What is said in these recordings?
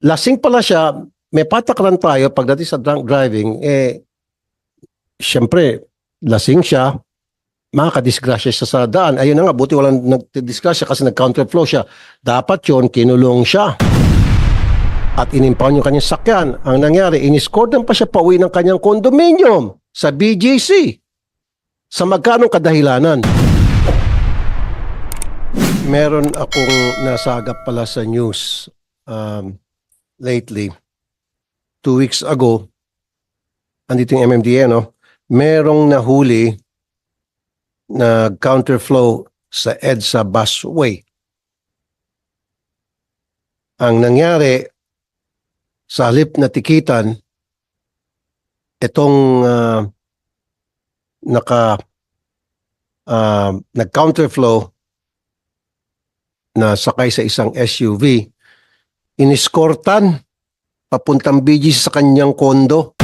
lasing pala siya, may patakaran tayo pagdating sa drunk driving, eh, syempre, lasing siya, makakadisgrasya siya sa daan. Ayun na nga, buti walang nagdisgrasya kasi nag-counterflow siya. Dapat yon kinulong siya. At inimpound yung kanyang sakyan. Ang nangyari, iniscordan pa siya pauwi ng kanyang condominium sa BGC. Sa magkanong kadahilanan? Meron akong nasagap pala sa news um, lately. Two weeks ago, andito yung MMDA, no? Merong nahuli na counterflow sa EDSA busway. Ang nangyari, sa halip na tikitan, itong ah, naka ah, nag-counterflow na sakay sa isang SUV, iniskortan papuntang BGC sa kanyang kondo.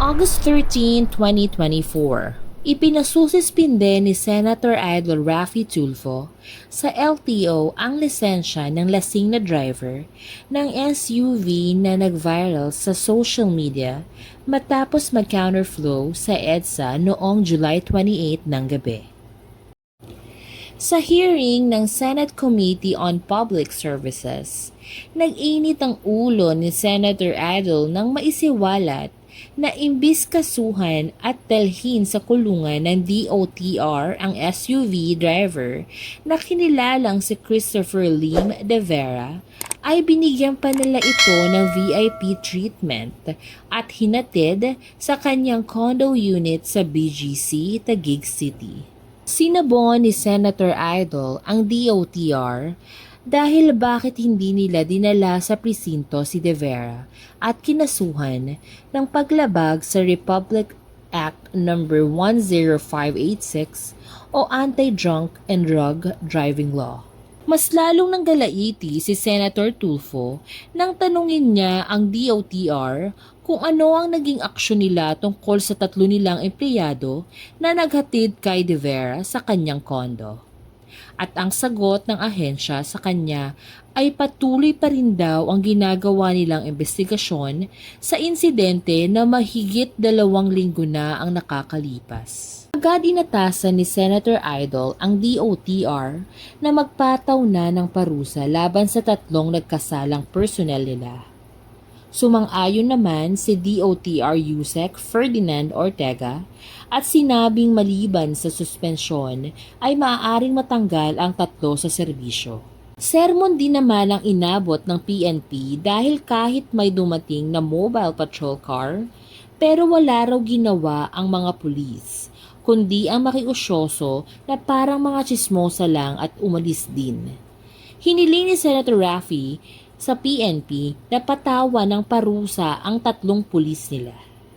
August 13, 2024, ipinasusispinde ni Senator Idol Raffy Tulfo sa LTO ang lisensya ng lasing na driver ng SUV na nag-viral sa social media matapos mag-counterflow sa EDSA noong July 28 ng gabi. Sa hearing ng Senate Committee on Public Services, nag-init ang ulo ni Senator Idol nang maisiwalat na imbis kasuhan at dalhin sa kulungan ng DOTR ang SUV driver na kinilalang si Christopher Lim de Vera, ay binigyan pa nila ito ng VIP treatment at hinatid sa kanyang condo unit sa BGC, Taguig City. Sinabon ni Senator Idol ang DOTR dahil bakit hindi nila dinala sa presinto si De Vera at kinasuhan ng paglabag sa Republic Act No. 10586 o Anti-Drunk and Drug Driving Law. Mas lalong nang galaiti si Senator Tulfo nang tanungin niya ang DOTR kung ano ang naging aksyon nila tungkol sa tatlo nilang empleyado na naghatid kay De Vera sa kanyang kondo. At ang sagot ng ahensya sa kanya ay patuloy pa rin daw ang ginagawa nilang investigasyon sa insidente na mahigit dalawang linggo na ang nakakalipas. Agad inatasan ni Senator Idol ang DOTR na magpataw na ng parusa laban sa tatlong nagkasalang personnel nila. Sumang-ayon naman si DOTR USEC Ferdinand Ortega at sinabing maliban sa suspensyon ay maaaring matanggal ang tatlo sa serbisyo. Sermon din naman ang inabot ng PNP dahil kahit may dumating na mobile patrol car, pero wala raw ginawa ang mga pulis, kundi ang makiusyoso na parang mga chismosa lang at umalis din. Hiniling ni Senator Raffy sa PNP na patawa ng parusa ang tatlong pulis nila.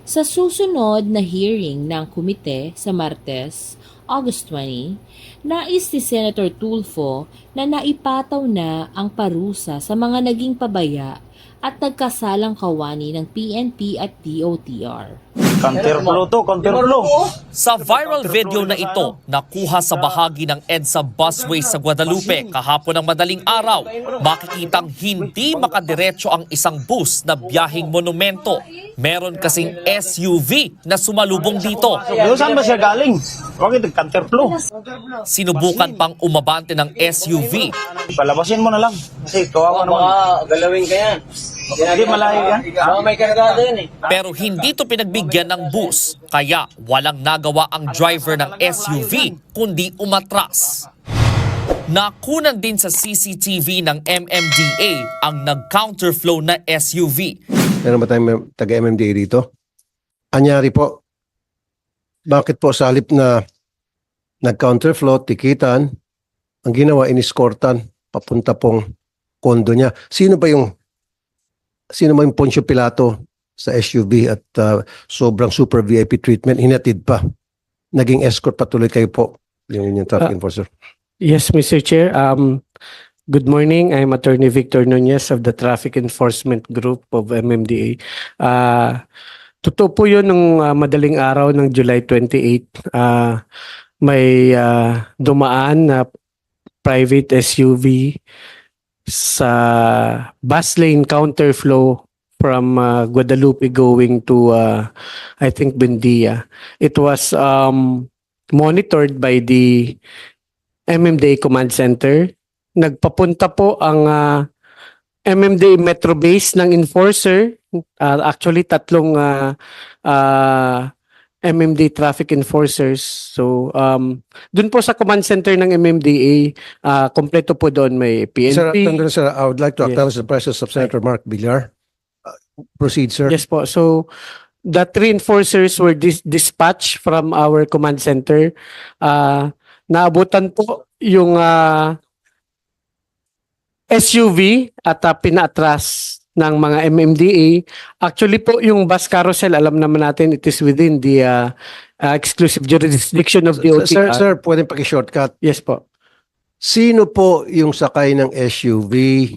Sa susunod na hearing ng komite sa Martes, August 20, nais ni Senator Tulfo na naipataw na ang parusa sa mga naging pabaya at nagkasalang kawani ng PNP at DOTR. Counterflow to, counterflow. Sa viral video na ito, nakuha sa bahagi ng EDSA busway sa Guadalupe kahapon ng madaling araw, makikitang hindi makadiretso ang isang bus na biyaheng monumento. Meron kasing SUV na sumalubong dito. Saan ba siya galing? Bakit counterflow? Sinubukan pang umabante ng SUV. Palabasin mo na lang. Kasi kawawa naman. Baka galawin ka yan. Hindi malayo yan. Baka may kargado yan eh. Pero hindi to pinagbigyan ng bus, kaya walang nagawa ang driver ng SUV kundi umatras. Nakunan din sa CCTV ng MMDA ang nag-counterflow na SUV. Meron ba tayong taga-MMDA dito? Anyari po, bakit po sa halip na nag-counterflow, tikitan, ang ginawa, iniskortan, papunta pong kondo niya. Sino ba yung, sino yung Poncio Pilato sa SUV at uh, sobrang super VIP treatment, hinatid pa. Naging escort patuloy kayo po, yung, yung traffic Ah. enforcer. Yes, Mr. Chair. Um, good morning. I'm Attorney Victor Nunez of the Traffic Enforcement Group of MMDA. Uh, totoo po yun nung uh, madaling araw ng July 28. Uh, may uh, dumaan na private SUV sa bus lane counterflow from uh, Guadalupe going to uh, I think Buendia. It was um, monitored by the MMDA Command Center. Nagpapunta po ang uh, MMDA Metro Base ng enforcer. Uh, actually, tatlong uh, uh, MMDA traffic enforcers. So, um, dun po sa command center ng MMDA, uh, kompleto po doon may Sir, PNP. Attorney, sir, I would like to Yes. acknowledge the presence of Senator Mark Villar. Uh, Proceed, sir. Yes po. So, the three enforcers were dis- dispatched from our command center. Uh, naabutan po yung uh, SUV at uh, pinaatras ng mga MMDA. Actually po, yung bus carousel, alam naman natin, it is within the uh, uh, exclusive jurisdiction of the Sir, OTR. sir, pwede paki-shortcut. Yes po. Sino po yung sakay ng SUV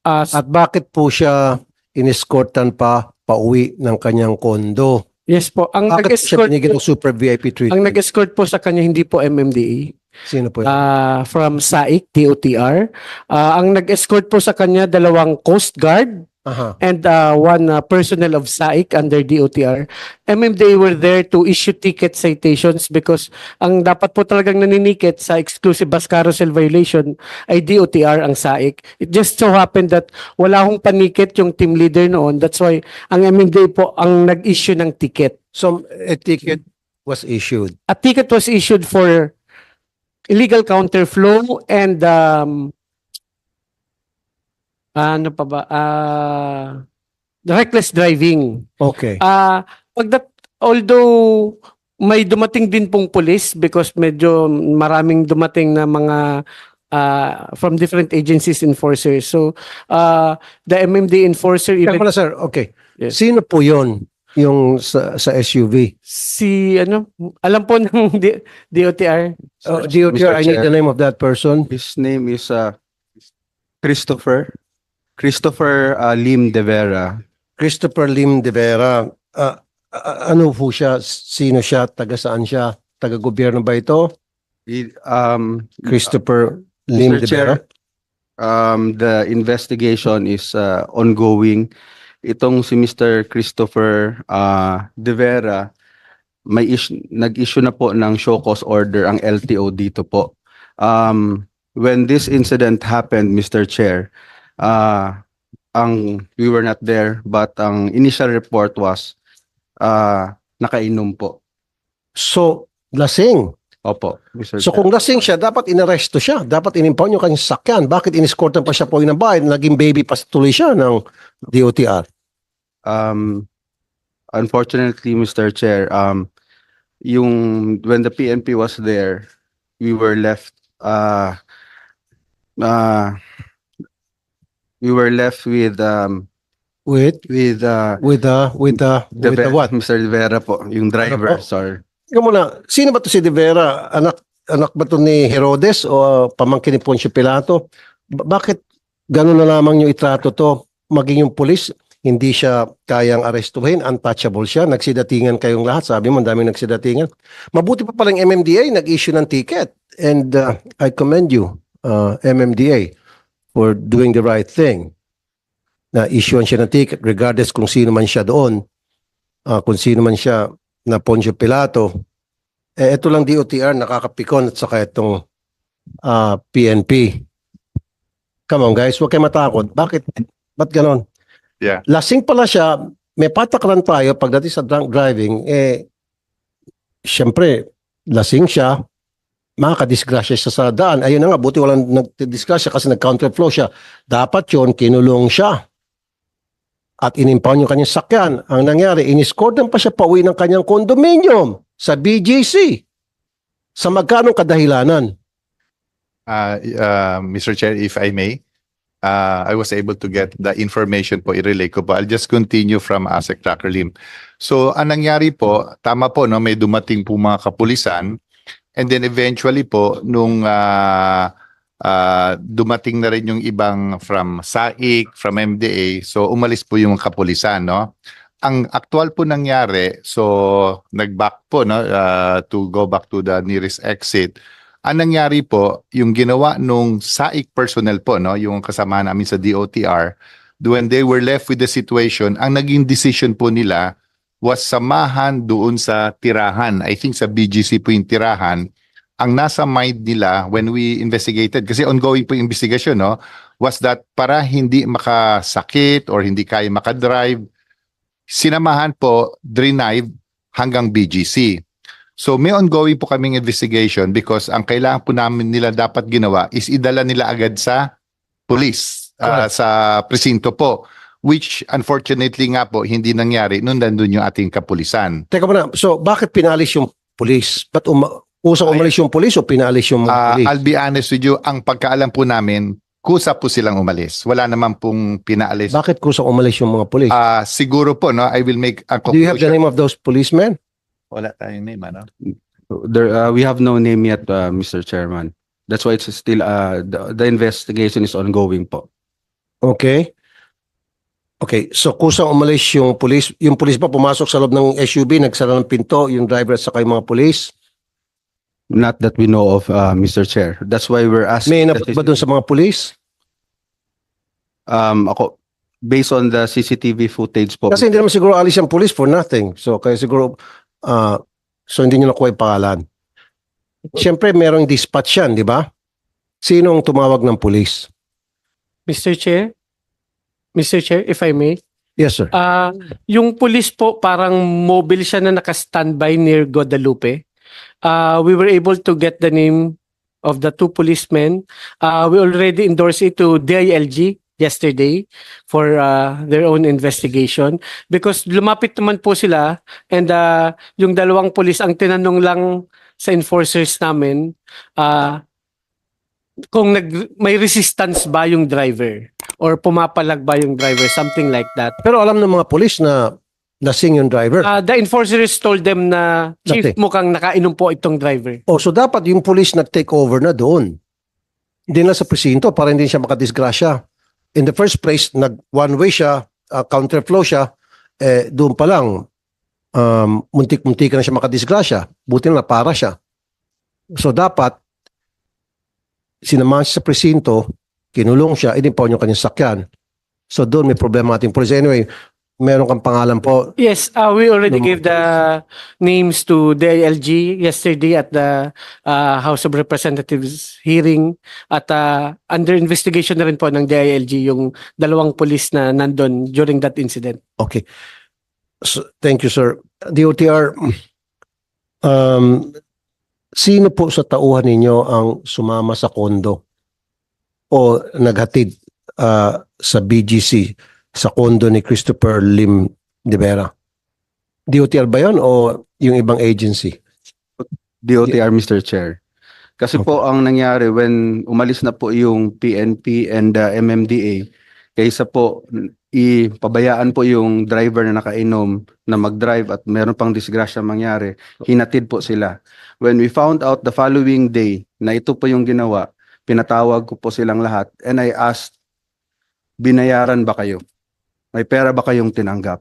Uh, at bakit po siya inescortan pa pauwi ng kanyang kondo? yes po. Ang Bakit siya nag-escort binigyan po, ng super VIP ang treatment? nag-escort po sa kanya hindi po MMDA. Sino po yun? uh, from SAIC, DOTR. Uh, ang nag-escort po sa kanya dalawang Coast Guard Aha. and uh, one uh, personnel of SAIC under DOTR. MMDA were there to issue ticket citations because ang dapat po talagang naniniket sa exclusive bus carousel violation ay DOTR ang SAIC. It just so happened that wala hong panikit yung team leader noon. That's why ang MMDA po ang nag-issue ng ticket. So, a ticket was issued. a ticket was issued for illegal counterflow and um ano pa ba ah reckless driving Okay. ah pagdat although may dumating din pong police because medyo maraming dumating na mga ah, from different agencies enforcers so ah the MMD enforcer Kaya even pala, sir, okay. Yes. Sino po yon yung sa, sa SUV? si ano alam po ng D- DOTR Uh, DOTR, I need the name of that person. His name is uh, Christopher. Christopher uh, Lim De Vera. Christopher Lim de Vera. Ah, ano po siya? Sino siya? Taga saan siya? Taga gobyerno ba ito? He, um, Christopher Lim Mr. de Chair, Vera. um, the investigation is uh, ongoing. Itong si Mr. Christopher uh, De Vera, may is- nag-issue na po ng show cause order ang LTO dito po. Um, when this incident happened, Mr. Chair, uh, ang we were not there but ang initial report was uh, nakainom po. So, lasing. Opo, Mr. So kung lasing siya, dapat inaresto siya. Dapat inimpound yung kanyang sakyan. Bakit iniskortan pa siya po ng bahay? Naging baby pa tuloy siya ng DOTR. Um, unfortunately, Mr. Chair, um, yung when the PNP was there, we were left. Uh, uh, we were left with um With, with uh with the, with the, the, with the what? Mr. Vera po, yung driver, Ano po? sorry. Ikaw muna, sino ba to si De Vera? Anak, anak ba to ni Herodes o uh, pamangkin ni Poncio Pilato? Ba- bakit gano'n na lamang yung itrato to? Maging yung pulis, hindi siya kayang arestuhin, untouchable siya, nagsidatingan kayong lahat. Sabi mo, ang daming nagsidatingan. Mabuti pa palang MMDA, nag-issue ng ticket. And uh, I commend you, uh, MMDA, for doing the right thing. Na issuean siya ng ticket regardless kung sino man siya doon, uh, kung sino man siya na Poncio Pilato. Eh, ito lang DOTR, nakakapikon at saka itong ah, PNP. Come on guys, huwag kayo matakot. Bakit? Ba't ganon? Yeah. Lasing pala siya, may patakaran tayo pagdating sa drunk driving, eh, syempre, lasing siya, makakadisgrasya siya sa daan. Ayun na nga, buti walang nagdisgrasya kasi nag-counterflow siya. Dapat yon kinulong siya. At inimpound yung kanyang sakyan. Ang nangyari, iniscordan pa siya pauwi ng kanyang condominium sa BGC. Sa magkanong kadahilanan? Uh, uh, Mr. Chair, if I may, uh, I was able to get the information po, i-relay ko po. I'll just continue from ASEC Tracker Lim. So, ang nangyari po, tama po, no, may dumating po mga kapulisan and then eventually po, nung uh, uh, dumating na rin yung ibang from SAIC, from MDA, so umalis po yung kapulisan, no? Ang actual po nangyari, so nag-back po, no, uh, to go back to the nearest exit, Ang nangyari po, yung ginawa nung SAIC personnel po, no, yung kasama namin sa DOTR, when they were left with the situation, ang naging decision po nila was samahan doon sa tirahan. I think sa BGC po yung tirahan. Ang nasa mind nila when we investigated, kasi ongoing po yung investigation, no, was that para hindi makasakit or hindi kaya makadrive, sinamahan po, drive hanggang BGC. So may ongoing po kaming investigation because ang kailangan po namin nila dapat ginawa is idala nila agad sa police, Correct. sa presinto po. Which unfortunately nga po hindi nangyari nung nandun yung ating kapulisan. Teka muna, so bakit pinalis yung police? Ba't uma- usang umalis yung police o pinalis yung mga Ah, police? I'll be honest with you, ang pagkaalam po namin, kusa po silang umalis. Wala naman pong pinaalis. Bakit kusang umalis yung mga police? Ah, siguro po, no, I will make a Do you have the conclusion. name of those policemen? Wala tayong name, ano? There, uh, we have no name yet, uh, Mr. Chairman. That's why it's still, uh, the, the investigation is ongoing po. Okay. Okay, so kusang umalis yung police. Yung police ba pumasok sa loob ng SUV, nagsara ng pinto, yung driver at saka yung mga police? Not that we know of, uh, Mr. Chair. That's why we're asking. May inabot ba dun sa mga police? Um, ako, based on the CCTV footage po. Kasi hindi naman siguro alis yung police for nothing. So kaya siguro, ah, so hindi nyo nakuha yung pangalan. Siyempre, merong dispatch yan, di ba? Sinong tumawag ng police? Mr. Chair? Mr. Chair, if I may. Yes, sir. Ah, yung police po parang mobile siya na naka-standby near Guadalupe. Ah, we were able to get the name of the two policemen. Ah, we already endorsed it to DILG yesterday for ah, their own investigation because lumapit naman po sila and ah, yung dalawang police ang tinanong lang sa enforcers namin ah, kung nag, may resistance ba yung driver or pumapalag ba yung driver something like that Pero alam ng mga police na lasing yung driver. Uh, the enforcers told them na, Chief, Dati. mukhang nakainom po itong driver. Oh, so dapat yung police nag-take over na doon. Hindi na sa presinto para hindi siya makadisgrasya. In the first place, nag one way siya, uh, counterflow siya, eh doon pa lang um, muntik-muntik na siya makadisgrasya. Buti na para siya. So dapat sinamahan siya sa presinto, kinulong siya, inipaw niyo kanyang sakyan. So doon may problema ating police. Anyway, meron kang pangalan po. Yes, uh, we already gave the names to the ILG yesterday at the uh, House of Representatives hearing at uh, under investigation na rin po ng DILG yung dalawang police na nandun during that incident. Okay. So, thank you, sir. DOTR, um, sino po sa tauhan ninyo ang sumama sa kondo o naghatid ah, sa BGC sa kondo ni Christopher Lim de Vera? DOTR ba yun o yung ibang agency? DOTR, Mr. Chair. Kasi po ang nangyari when umalis na po yung PNP and uh, MMDA, kaysa po ipabayaan po yung driver na nakainom na mag-drive at meron pang disgrasya mangyari, hinatid po sila. When we found out the following day na ito po yung ginawa, pinatawag ko po silang lahat and I asked, binayaran ba kayo? May pera ba kayong tinanggap?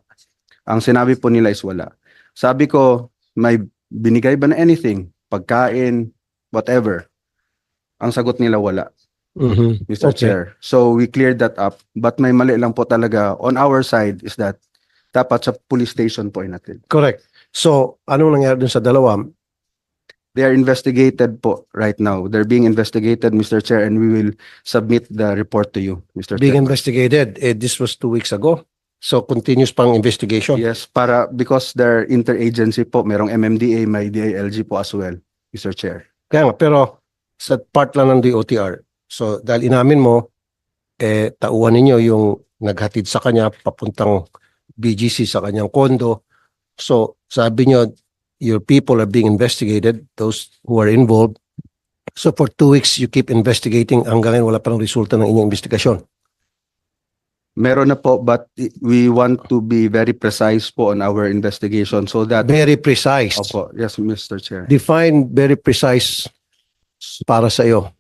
Ang sinabi po nila is wala. Sabi ko, may binigay ba na anything? Pagkain, whatever. Ang sagot nila wala, Mhm. Mr. Okay. Chair. So we cleared that up. But may mali lang po talaga on our side is that dapat sa police station po natin. Correct. So, anong nangyari dun sa dalawa? They are investigated po right now. They're being investigated, Mr. Chair, and we will submit the report to you, Mr. Being Chair. investigated. Eh, this was two weeks ago. So, continuous pang investigation. Yes, para because they're interagency po, merong MMDA, may DILG po as well, Mr. Chair. Kaya nga, pero sa part lang ng DOTR. So, dahil inamin mo, eh, tauhan ninyo yung naghatid sa kanya papuntang BGC sa kanyang kondo. So, sabi nyo, your people are being investigated, those who are involved. So, for two weeks, you keep investigating hanggang ngayon wala pa ng resulta ng inyong investigasyon. Meron na po, but we want to be very precise po on our investigation so that Very precise. Opo, yes, Mr. Chair. Define very precise para sa iyo.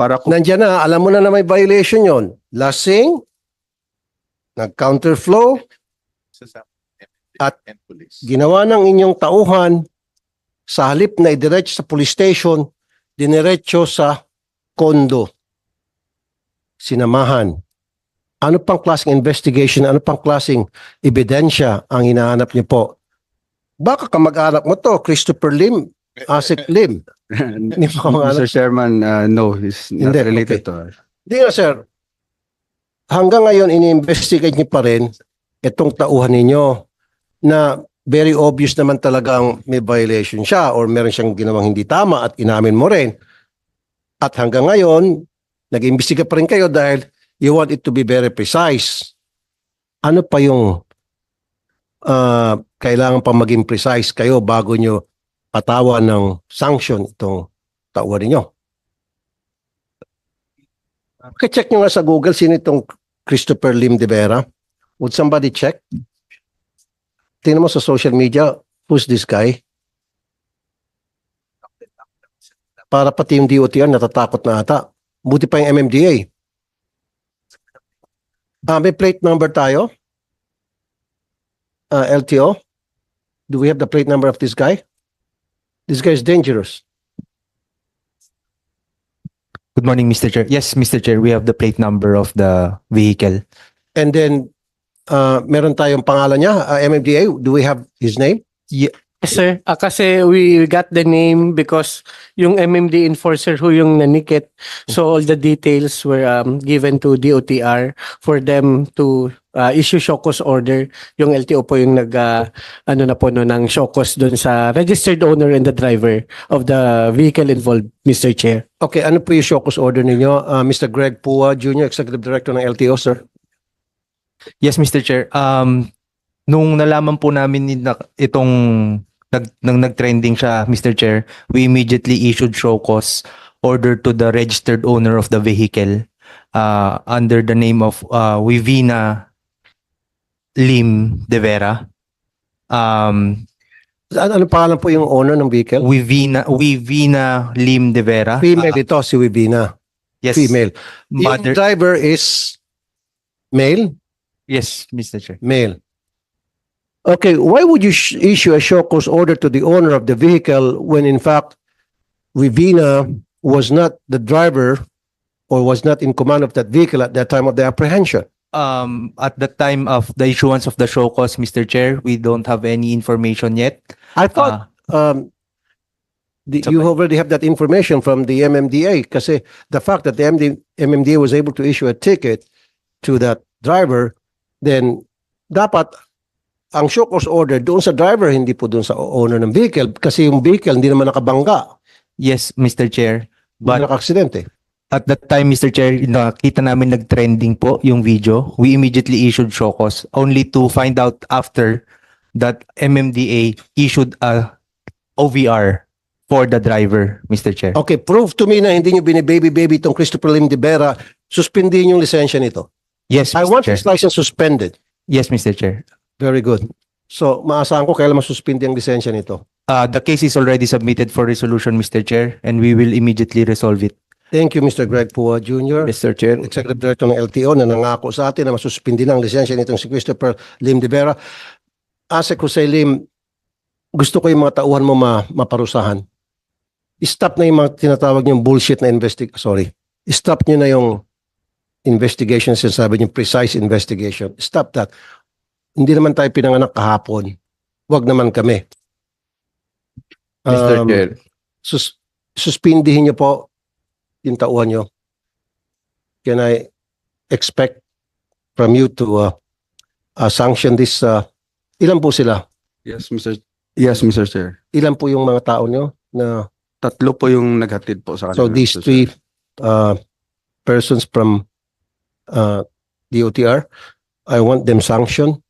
Para ko, Nandiyan na, alam mo na na may violation yon. Lasing, nag-counterflow, At ginawa ng inyong tauhan sa halip na idiretso sa police station, diniretso sa kondo. Sinamahan. Ano pang klaseng investigation, ano pang klaseng ebidensya ang hinahanap niyo po? Baka kamag-anak mo to, Christopher Lim, Asik Lim. Hindi mo kamag-anak. Mr. Chairman, uh, no, he's not Hindi, related okay. to us. Hindi nga, sir. Hanggang ngayon, ini-investigate niyo pa rin itong tauhan ninyo na very obvious naman talagang may violation siya or meron siyang ginawang hindi tama at inamin mo rin. At hanggang ngayon, nag-imbestiga pa rin kayo dahil you want it to be very precise. Ano pa yung ah, kailangan pa maging precise kayo bago nyo patawan ng sanction itong tauhan ninyo? Check nyo nga sa Google sino itong Christopher Lim de Vera. Would somebody check? Tingnan mo sa social media, who's this guy? Para pati yung DOTR natatakot na ata. Buti pa yung MMDA. Ah, may plate number tayo? Ah, LTO? Do we have the plate number of this guy? This guy is dangerous. Good morning, Mr. Chair. Yes, Mr. Chair, we have the plate number of the vehicle. And then, uh, meron tayong pangalan niya, uh, MMDA. Do we have his name? Yes, sir. Ah, kasi we got the name because yung MMD enforcer who yung nanikit. So all the details were um, given to DOTR for them to uh, issue Shokos order. Yung LTO po yung nag uh, ano na po no ng Shokos doon sa registered owner and the driver of the vehicle involved, Mr. Chair. Okay, ano po yung Shokos order ninyo? Uh, Mr. Greg Pua Jr., Executive Director ng LTO, sir. Yes, Mr. Chair. Um, nung nalaman po namin ni na, itong nag, nang nag-trending siya, Mr. Chair, we immediately issued show cause order to the registered owner of the vehicle uh, under the name of uh, Wivina Lim De Vera. Um, Ano, ano pangalan po yung owner ng vehicle? Wivina, Wivina Lim De Vera. Female Uh, ito, si Wibina. yes, Female. Yung Mother, driver is male? yes, Mr. Chair. Male. Okay, why would you sh- issue a show cause order to the owner of the vehicle when in fact Wibina was not the driver or was not in command of that vehicle at that time of the apprehension? Um, at the time of the issuance of the show cause, Mr. Chair, we don't have any information yet. I thought Uh, um, the, you already have that information from the MMDA kasi the fact that the MD, MMDA was able to issue a ticket to that driver, then dapat ang show cause order doon sa driver, hindi po doon sa owner ng vehicle kasi yung vehicle hindi naman nakabangga, yes, Mr. Chair. hindi But naka-aksidente. at that time, Mr. Chair, nakita namin nag-trending po yung video. We immediately issued show cause only to find out after that MMDA issued a OVR for the driver, Mr. Chair. Okay, prove to me na hindi nyo binibaby-baby itong Christopher Lim de Vera, suspendin yung lisensya nito. Yes, I Mr. want Chair. his license suspended. Yes, Mr. Chair. Very good. So, maasahan ko kailan masuspindi ang lisensya nito. Uh, the case is already submitted for resolution, Mr. Chair, and we will immediately resolve it. Thank you, Mr. Greg Pua Jr. Mr. Chair. Executive Director ng LTO na nangako sa atin na masuspindi ng lisensya nitong si Christopher Lim de Vera. Asek Jose Lim, gusto ko yung mga tauhan mo ma maparusahan. Stop na yung mga tinatawag niyong bullshit na investig... Sorry. Stop niyo na yung investigation, sinasabi niyo precise investigation. Stop that. Hindi naman tayo pinanganak kahapon. Huwag naman kami. Mr. Um, Chair, sus suspindihin niyo po yung tauhan niyo. Can I expect from you to uh, uh, sanction this? Uh, ilan po sila? yes, Mr. Yes, Mr. Chair. Ilan po yung mga tao niyo na Tatlo po yung naghatid po sa kanila. so these Mr. three uh, persons from uh, DOTR, I want them sanctioned.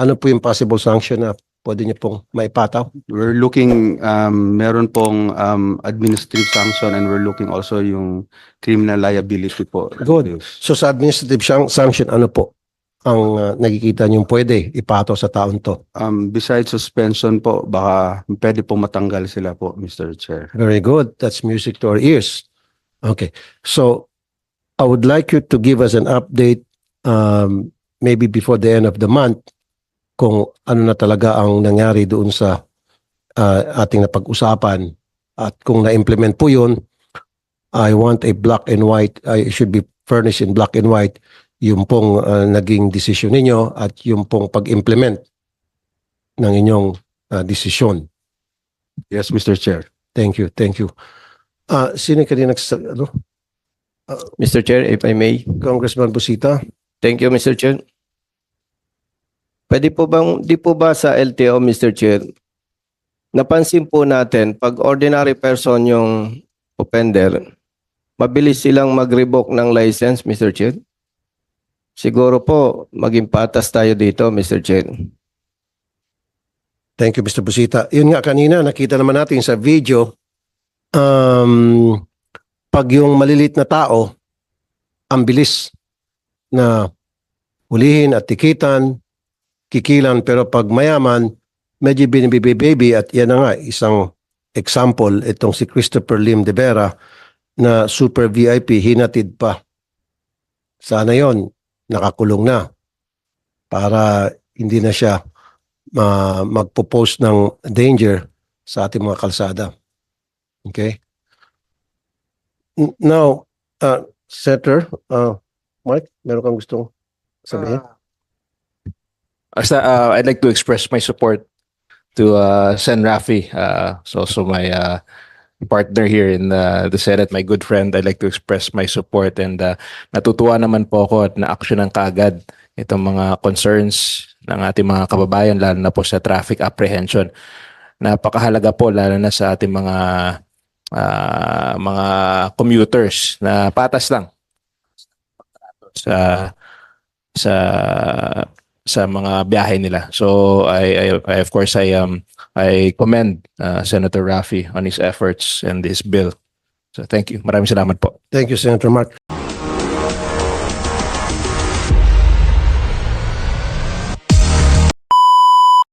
Ano po yung possible sanction na pwede niyo pong maipataw? We're looking, um, meron pong um, administrative sanction and we're looking also yung criminal liability po. Good. So sa administrative san- sanction, ano po ang uh, nakikita niyong pwede ipataw sa taon to? Um, besides suspension po, baka pwede po matanggal sila po, Mr. Chair. Very good. That's music to our ears. Okay. So I would like you to give us an update um, maybe before the end of the month kung ano na talaga ang nangyari doon sa uh, ating napag-usapan At kung na-implement po yun, I want a black and white, I should be furnished in black and white yung pong uh, naging desisyon ninyo at yung pong pag-implement ng inyong uh, desisyon. Yes, Mr. Chair. Thank you, thank you. Ah, sino kanina nagsa- ano? Mr. Chair, if I may. Congressman Busita? Thank you, Mr. Chair. Pwede po bang, di po ba sa LTO, Mr. Chair, napansin po natin, pag ordinary person yung offender, mabilis silang mag-revoke ng license, Mr. Chair? Siguro po, maging patas tayo dito, Mr. Chair. Thank you, Mr. Busita. Yun nga kanina, nakita naman natin sa video, um, pag yung malilit na tao, ang bilis na hulihin at tikitan, kikilan, pero pag mayaman, medyo binibibi-baby at yan na nga, isang example, itong si Christopher Lim de Vera na super VIP, hinatid pa. Sana yon nakakulong na para hindi na siya ma magpo-post ng danger sa ating mga kalsada. Okay? Now, uh, Senator, uh, Mark, meron kang gustong sabihin? As uh, I'd like to express my support to uh, Sen Rafi, uh, so also my uh, partner here in uh, the Senate, my good friend. I'd like to express my support and uh, natutuwa naman po ako at na-action ng kagad itong mga concerns ng ating mga kababayan, lalo na po sa traffic apprehension. Napakahalaga po, lalo na sa ating mga ah, mga commuters na patas lang sa sa sa mga biyahe nila. So I, I, I of course I um I commend uh, Senator Rafi on his efforts and this bill. So thank you. Maraming salamat po. Thank you, Senator Mark.